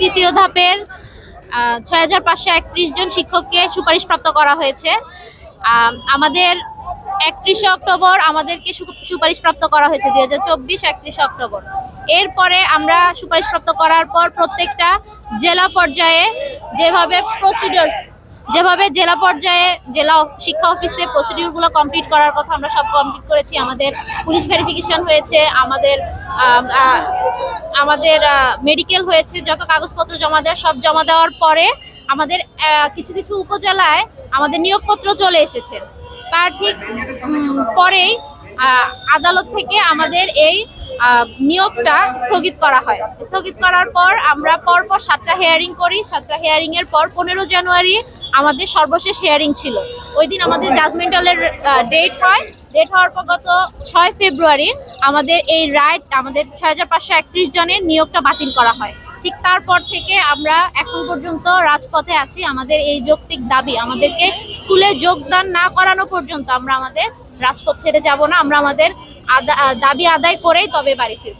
তৃতীয় ধাপের ছয় হাজার পাঁচশো একত্রিশ জন শিক্ষককে সুপারিশপ্রাপ্ত করা হয়েছে। আমাদের একত্রিশে অক্টোবর আমাদেরকে সুপারিশ সুপারিশপ্রাপ্ত করা হয়েছে দুই হাজার চব্বিশ একত্রিশে অক্টোবর। এরপরে আমরা সুপারিশপ্রাপ্ত করার পর প্রত্যেকটা জেলা পর্যায়ে যেভাবে প্রসিডিওর যেভাবে জেলা পর্যায়ে জেলা শিক্ষা অফিসে প্রসিডিউরগুলো কমপ্লিট করার কথা আমরা সব কমপ্লিট করেছি। আমাদের পুলিশ ভেরিফিকেশন হয়েছে, আমাদের আমাদের মেডিকেল হয়েছে, যত কাগজপত্র জমা দেওয়ার, সব জমা দেওয়ার পরে আমাদের কিছু কিছু উপজেলায় আমাদের নিয়োগপত্র চলে এসেছে। তার ঠিক পরেই আদালত থেকে আমাদের এই নিয়োগটা স্থগিত করা হয়। স্থগিত করার পর আমরা পরপর সাতটা হেয়ারিং করি। সাতটা হেয়ারিং এর পর পনেরো জানুয়ারি আমাদের সর্বশেষ হেয়ারিং ছিল। ওই দিন আমাদের জাজমেন্টালের ডেট হয়। ডেট হওয়ার পর গত ছয় ফেব্রুয়ারি আমাদের এই রাইট আমাদের ছয় হাজার পাঁচশো একত্রিশ জনের নিয়োগটা বাতিল করা হয়। ঠিক তারপর থেকে আমরা এখন পর্যন্ত রাজপথে আছি। আমাদের এই যৌক্তিক দাবি, আমাদেরকে স্কুলে যোগদান না করানো পর্যন্ত আমরা আমাদের রাজপথ ছেড়ে যাব না। আমরা আমাদের দাবি আদায় করেই তবে বাড়ি ফিরব।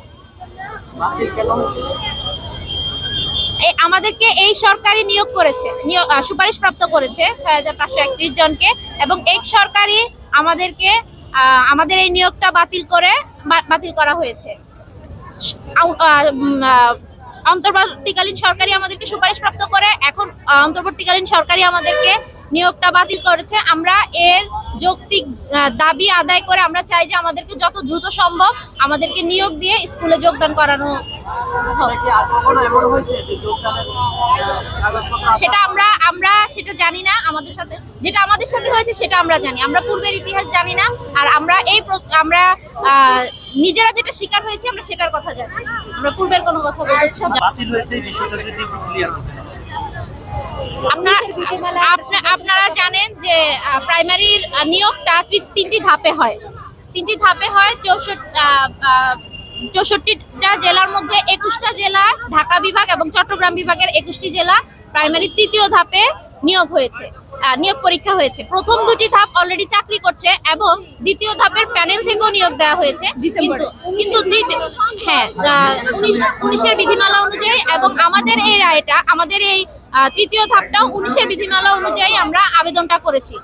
এই আমাদেরকে এই সরকারি নিয়োগ করেছে নিয়োগ আহ, সুপারিশপ্রাপ্ত করেছে ছয় হাজার পাঁচশো একত্রিশ জনকে এবং এই সরকারি আমাদেরকে আমাদের এই নিয়োগটা বাতিল করে বাতিল করা হয়েছে। অন্তর্বর্তীকালীন সরকারি আমাদেরকে সুপারিশ প্রাপ্ত করে এখন অন্তর্বর্তীকালীন সরকারি আমাদেরকে নিয়োগটা বাতিল করেছে। আমরা এর যৌক্তিক দাবি আদায় করে আমরা চাই যে আমাদেরকে যত দ্রুত সম্ভব আমাদেরকে নিয়োগ দিয়ে স্কুলে যোগদান করানো? সেটা আমরা আমরা সেটা জানি না আমাদের সাথে। যেটা আমাদের সাথে হয়েছে সেটা আমরা জানি। আমরা পূর্বের ইতিহাস জানি না। আর আমরা এই আমরা নিজেরা যেটা শিকার হয়েছে আমরা সেটার কথা জানি আমরা পূর্বের কোনো কথা বলতে। আপনারা জানেন যে প্রাইমারির নিয়োগটা তিনটি ধাপে হয়। তিনটি ধাপে হয় চৌষট্টি চৌষট্টিটা জেলার মধ্যে একুশটা জেলা ঢাকা বিভাগ এবং চট্টগ্রাম বিভাগের একুশটি জেলা প্রাইমারি তৃতীয় ধাপে নিয়োগ হয়েছে নিয়োগ পরীক্ষা হয়েছে। প্রথম দুটি ধাপ অলরেডি চাকরি করছে এবং দ্বিতীয় ধাপের প্যানেল থেকেও নিয়োগ দেওয়া হয়েছে। কিন্তু কিন্তু হ্যাঁ উনিশের বিধিমালা অনুযায়ী এবং আমাদের এই রায়টা আমাদের এই তৃতীয় ধাপটাও উনিশের বিধিমালা অনুযায়ী আমরা আবেদনটা করেছি।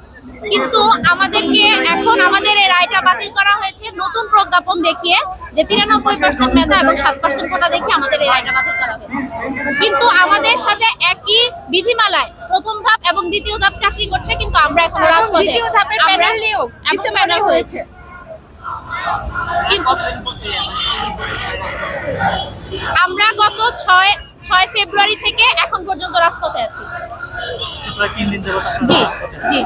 কিন্তু আমাদেরকে এখন আমাদের এই রায়টা বাতিল করা হয়েছে নতুন প্রজ্ঞাপন দেখিয়ে যে তিরানব্বই পার্সেন্ট মেধা এবং সাত পার্সেন্ট কোটা দেখিয়ে আমাদের এই রায়টা বাতিল করা হয়েছে। কিন্তু আমাদের সাথে একই বিধিমালায় প্রথম ধাপ এবং দ্বিতীয় ধাপ চাকরি করছে কিন্তু আমরা এখন রাজপথে দ্বিতীয় ধাপের প্যানেল নিয়োগ এবং প্যানেল হয়েছে। আমরা গত ছয় ছয় ফেব্রুয়ারি থেকে এখন পর্যন্ত রাজপথে আছি। জি জি।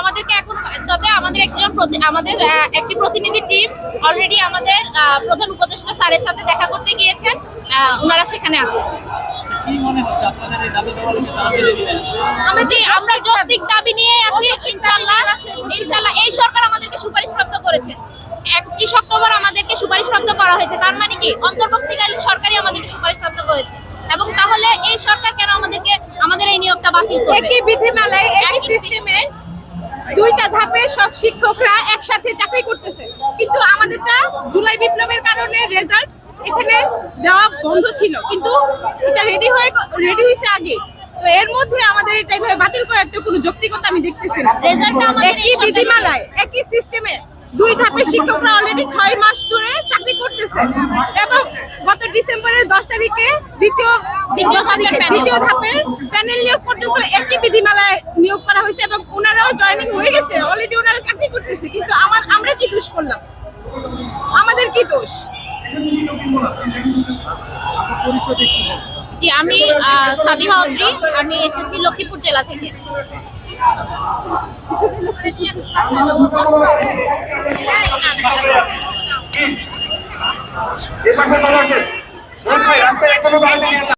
আমাদেরকে এখন তবে আমাদের একজন আমাদের একটি প্রতিনিধি টিম অলরেডি আমাদের প্রধান উপদেষ্টা স্যারের সাথে দেখা করতে গিয়েছেন ওনারা সেখানে আছেন আচ্ছা, আমরা আমরা যৌক্তিক দাবি নিয়ে আছি ইনশাআল্লাহ ইনশাআল্লাহ এই সরকার আমাদেরকে সুপারিশপ্রাপ্ত করেছে। একত্রিশ অক্টোবর আমাদেরকে সুপারিশপ্রাপ্ত করা হয়েছে। তার মানে কি? অন্তর্বর্তীকালীন সরকারই আমাদেরকে সুপারিশপ্রাপ্ত করেছে। এবং তাহলে এই সরকার কেন আমাদেরকে আমাদের এই নিয়োগটা বাতিল করবে? একই বিধিমালায় একই সিস্টেমে দুইটা ধাপে সব শিক্ষকরা একসাথে চাকরি করতেছে। কিন্তু আমাদেরটা জুলাই বিপ্লবের কারণে রেজাল্ট এখানে দেওয়া বন্ধ ছিল। কিন্তু এটা রেডি হয়ে রেডি হয়েছে আগে। তো এর মধ্যে আমাদের এটা এইভাবে বাতিল করার তো কোনো যৌক্তিকতা আমি দেখতেছি না। একই বিধিমালায় একই সিস্টেমে দুই ধাপে শিক্ষকরা অলরেডি ছয় মাস ধরে চাকরি করতেছে। এবং গত ডিসেম্বরের দশ তারিখে দ্বিতীয় দ্বিতীয় ধাপের। প্যানেল নিয়োগ। পর্যন্ত একই বিধিমালায় নিয়োগ করা হয়েছে এবং ওনারাও জয়েনিং হয়ে গেছে। অলরেডি ওনারা চাকরি করতেছে কিন্তু আমার আমরা কি দোষ করলাম? আমাদের কি দোষ? জি আমি সাবিহা অদ্রি। আমি এসেছি লক্ষ্মীপুর জেলা থেকে। এ পাশে দাঁড়াতে